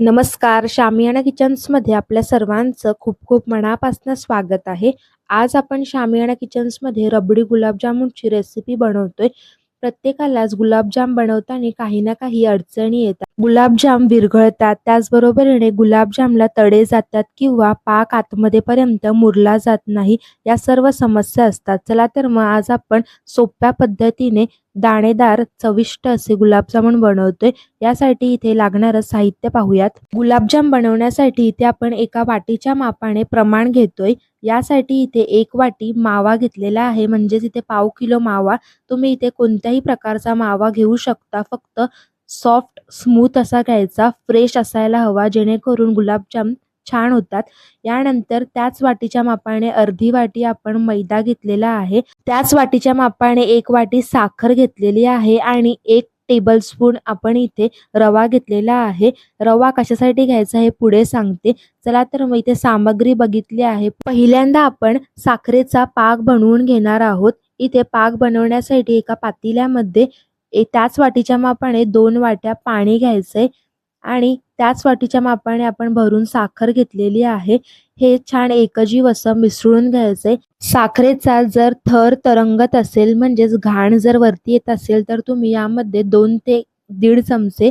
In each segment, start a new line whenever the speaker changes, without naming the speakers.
नमस्कार शामियाना किचन्समध्ये आपल्या सर्वांचं खूप खूप मनापासून स्वागत आहे. आज आपण शामियाना किचन्समध्ये रबडी गुलाबजामुनची रेसिपी बनवतोय. प्रत्येकालाच गुलाबजाम बनवताना काही ना काही अडचणी येतात. गुलाबजाम विरघळतात. त्याचबरोबरीने गुलाबजामला तडे जातात किंवा पाक आतमध्ये पर्यंत मुरला जात नाही. या सर्व समस्या असतात. चला तर मग आज आपण सोप्या पद्धतीने दाणेदार चविष्ट असे गुलाबजामुन बनवतोय. यासाठी इथे लागणारं साहित्य पाहूयात. गुलाबजाम बनवण्यासाठी इथे आपण एका वाटीच्या मापाने प्रमाण घेतोय. यासाठी इथे एक वाटी मावा घेतलेला आहे. म्हणजेच इथे पाव किलो मावा. तुम्ही इथे कोणत्याही प्रकारचा मावा घेऊ शकता. फक्त सॉफ्ट स्मूथ असा घ्यायचा फ्रेश असायला हवा जेणेकरून गुलाबजाम छान होतात. यानंतर त्याच वाटीच्या मापाने अर्धी वाटी आपण मैदा घेतलेला आहे. त्याच वाटीच्या मापाने एक वाटी साखर घेतलेली आहे आणि एक टेबलस्पून आपण इथे रवा घेतलेला आहे. रवा कशासाठी घ्यायचा हे पुढे सांगते. चला तर मग इथे सामग्री बघितली आहे. पहिल्यांदा आपण साखरेचा पाक बनवून घेणार आहोत. इथे पाक बनवण्यासाठी एका पातेल्यामध्ये त्याच वाटीच्या मापाने दोन वाट्या पाणी घ्यायचंय आणि त्याच वाटीच्या मापाने आपण भरून साखर घेतलेली आहे. हे छान एकजीव असं मिसळून घ्यायचंय. साखरेचा जर थर तरंगत असेल म्हणजेच घाण जर वरती येत असेल तर तुम्ही यामध्ये दोन ते दीड चमचे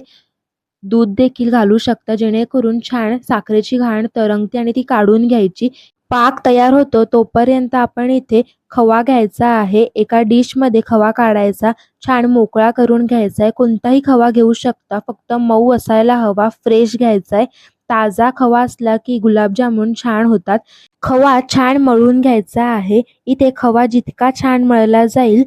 दूध देखील घालू शकता जेणेकरून छान साखरेची घाण तरंगते आणि ती काढून घ्यायची. पाक तयार होतो तोपर्यंत आपण इथे खवा घ्यायचा आहे. एका डिशमध्ये खवा काढायचा छान मोकळा करून घ्यायचा आहे कोणताही खवा घेऊ शकता. फक्त मऊ असायला हवा फ्रेश घ्यायचा आहे ताजा खवा असला की गुलाबजामुन छान होतात. खवा छान मळून घ्यायचा आहे. इथे खवा जितका छान मळला जाईल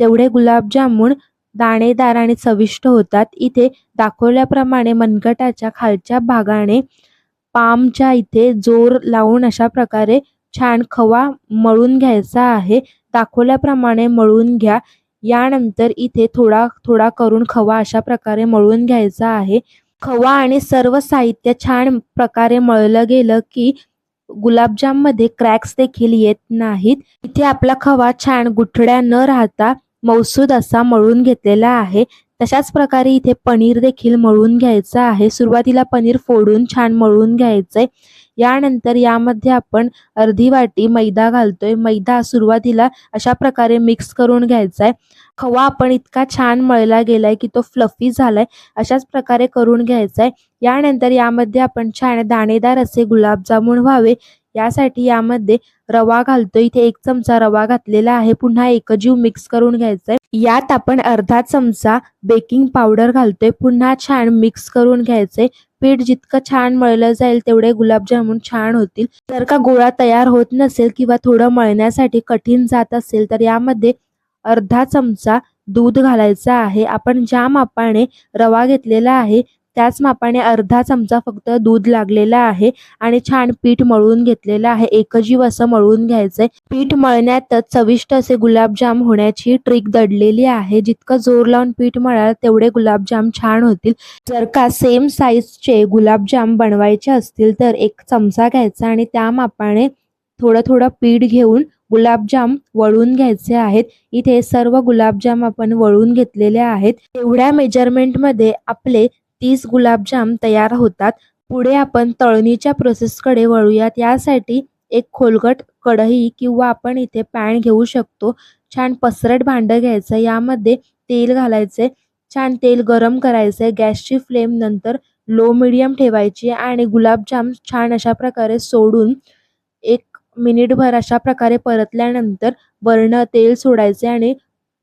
तेवढे गुलाबजामुन दाणेदार आणि चविष्ट होतात. इथे दाखवल्याप्रमाणे मनगटाच्या खालच्या भागाने पामच्या इथे जोर लावून अशा प्रकारे छान खवा मळून घ्यायचा आहे. दाखवल्याप्रमाणे मळून घ्या. यानंतर इथे थोडा थोडा करून खवा अशा प्रकारे मळून घ्यायचा आहे. खवा आणि सर्व साहित्य छान प्रकारे मळलं गेलं की गुलाबजाममध्ये क्रॅक्स देखील येत नाहीत. इथे आपला खवा छान गुठड्या न राहता मौसूद असा मळून घेतलेला आहे. तशाच प्रकारे इथे पनीर देखील मळून घ्यायचं आहे. सुरुवातीला पनीर फोडून छान मळून घ्यायचंय. यानंतर यामध्ये आपण अर्धी वाटी मैदा घालतोय. मैदा सुरुवातीला अशा प्रकारे मिक्स करून घ्यायचा आहे खवा आपण इतका छान मळला गेलाय की तो फ्लफी झालाय. अशाच प्रकारे करून घ्यायचा आहे यानंतर यामध्ये आपण छान दाणेदार असे गुलाबजामुन व्हावे. यासाठी यामध्ये रवा घालतोय. इथे एक चमचा रवा घातलेला आहे. पुन्हा एकजीव मिक्स करून घ्यायचंय. यात आपण अर्धा चमचा बेकिंग पावडर घालतोय. पुन्हा छान मिक्स करून घ्यायचंय. पीठ जितकं छान मळलं जाईल तेवढे गुलाबजामुन छान होतील. जर का गोळा तयार होत नसेल किंवा थोडं मळण्यासाठी कठीण जात असेल तर यामध्ये अर्धा चमचा दूध घालायचा आहे. आपण ज्या मापाने रवा घेतलेला आहे त्याच मापाने अर्धा चमचा फक्त दूध लागलेला आहे आणि छान पीठ मळून घेतलेलं आहे. एकजीव असं मळून घ्यायचंय. पीठ मळण्यातच चविष्ट असे गुलाबजाम होण्याची ट्रिक दडलेली आहे. जितकं जोर लावून पीठ मळाल तेवढे गुलाबजाम छान होतील. जर का सेम साईजचे गुलाबजाम बनवायचे असतील तर एक चमचा घ्यायचा आणि त्या मापाने थोडं थोडं पीठ घेऊन गुलाबजाम वळून घ्यायचे आहेत. इथे सर्व गुलाबजाम आपण वळून घेतलेले आहेत. एवढ्या मेजरमेंटमध्ये आपले तीस गुलाबजाम तयार होतात. पुढे आपण तळणीच्या प्रोसेसकडे वळूयात. यासाठी एक खोलगट कढई किंवा आपण इथे पॅन घेऊ शकतो. छान पसरट भांडं घ्यायचं. यामध्ये तेल घालायचे. छान तेल गरम करायचं. गॅसची फ्लेम नंतर लो मिडियम ठेवायची आणि गुलाबजाम छान अशा प्रकारे सोडून एक मिनिटभर अशा प्रकारे परतल्यानंतर वर्ण तेल सोडायचे आणि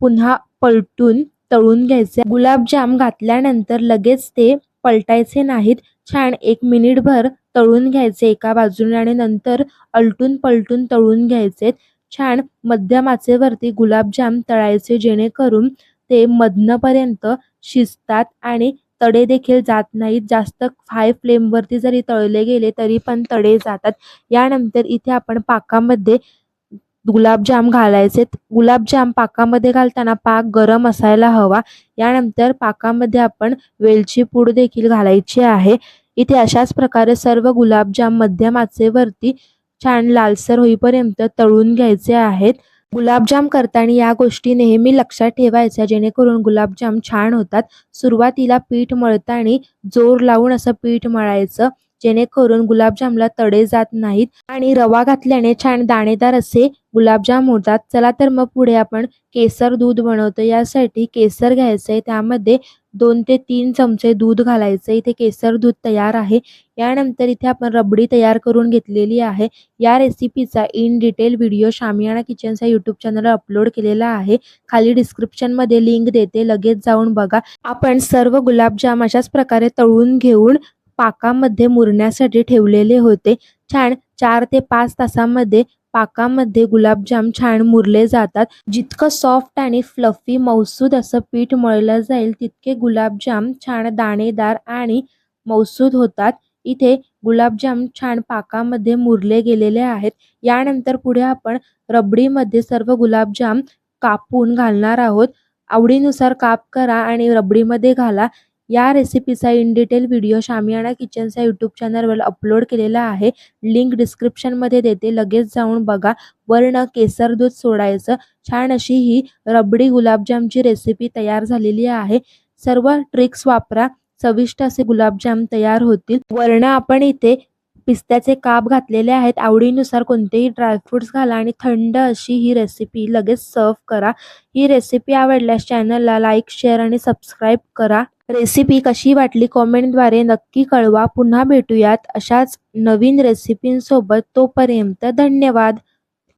पुन्हा पलटून तळून घ्यायचे. गुलाबजाम घातल्यानंतर लगेच ते पलटायचे नाहीत. छान एक मिनिटभर तळून घ्यायचे एका बाजूने आणि नंतर अलटून पलटून तळून घ्यायचे. छान मध्यम आचेवरती गुलाबजाम तळायचे जेणेकरून ते मधनपर्यंत शिजतात आणि तडे देखील जात नाहीत. जास्त हाय फ्लेमवरती जरी तळले गेले तरी पण तडे जातात. यानंतर इथे आपण पाकामध्ये गुलाबजाम घालायचे. गुलाबजाम पाकामध्ये घालताना पाक गरम असायला हवा. यानंतर पाकामध्ये आपण वेलची पूड देखील घालायची आहे. इथे अशाच प्रकारे सर्व गुलाबजाम मध्यम आचेवरती छान लालसर होईपर्यंत तळून घ्यायचे आहेत. गुलाबजाम करताना या गोष्टी नेहमी लक्षात ठेवायच्या जेणेकरून गुलाबजाम छान होतात. सुरुवातीला पीठ मळताना जोर लावून असं पीठ मळायचं. जेणेकरून गुलाबजामला तडे जात नाहीत आणि रवा घातल्याने छान दाणेदार असे गुलाबजाम होतात चला तर मग पुढे आपण केसर दूध बनवतो. यासाठी केसर घ्यायचं आहे त्यामध्ये दोन ते तीन चमचे दूध घालायचं इथे केसर दूध तयार आहे. यानंतर इथे आपण रबडी तयार करून घेतलेली आहे. या रेसिपीचा इन डिटेल व्हिडिओ शामियाना किचनचा यूट्यूब चॅनलवर अपलोड केलेला आहे. खाली डिस्क्रिप्शनमध्ये लिंक देते. लगेच जाऊन बघा. आपण सर्व गुलाबजाम अशाच प्रकारे तळून घेऊन पाकामध्ये मुरण्यासाठी ठेवलेले होते. छान चार ते पाच तासामध्ये पाकामध्ये गुलाबजाम छान मुरले जातात. जितकं सॉफ्ट आणि फ्लफी मौसूद असं पीठ मळलं जाईल तितके गुलाबजाम छान दाणेदार आणि मौसूद होतात. इथे गुलाबजाम छान पाकामध्ये मुरले गेलेले आहेत. यानंतर पुढे आपण रबडीमध्ये सर्व गुलाबजाम कापून घालणार आहोत. आवडीनुसार काप करा आणि रबडीमध्ये घाला. या रेसिपीचा इन डिटेल व्हिडिओ शामियाना किचनचा यूट्यूब चॅनलवर अपलोड केलेला आहे. लिंक डिस्क्रिप्शनमध्ये देते. लगेच जाऊन बघा. वर्ण केसर दूध सोडायचं. छान अशी ही रबडी गुलाबजामची रेसिपी तयार झालेली आहे. सर्व ट्रिक्स वापरा. चविष्ट असे गुलाबजाम तयार होतील. वर्ण आपण इथे पिस्त्याचे काप घातलेले आहेत. आवडीनुसार कोणतेही ड्रायफ्रुट्स घाला आणि थंड अशी ही रेसिपी लगेच सर्व करा. ही रेसिपी आवडल्यास चॅनलला लाईक शेअर आणि सबस्क्राईब करा. रेसिपी कशी वाटली कॉमेंटद्वारे नक्की कळवा. पुन्हा भेटूयात अशाच नवीन रेसिपींसोबत. तोपर्यंत धन्यवाद.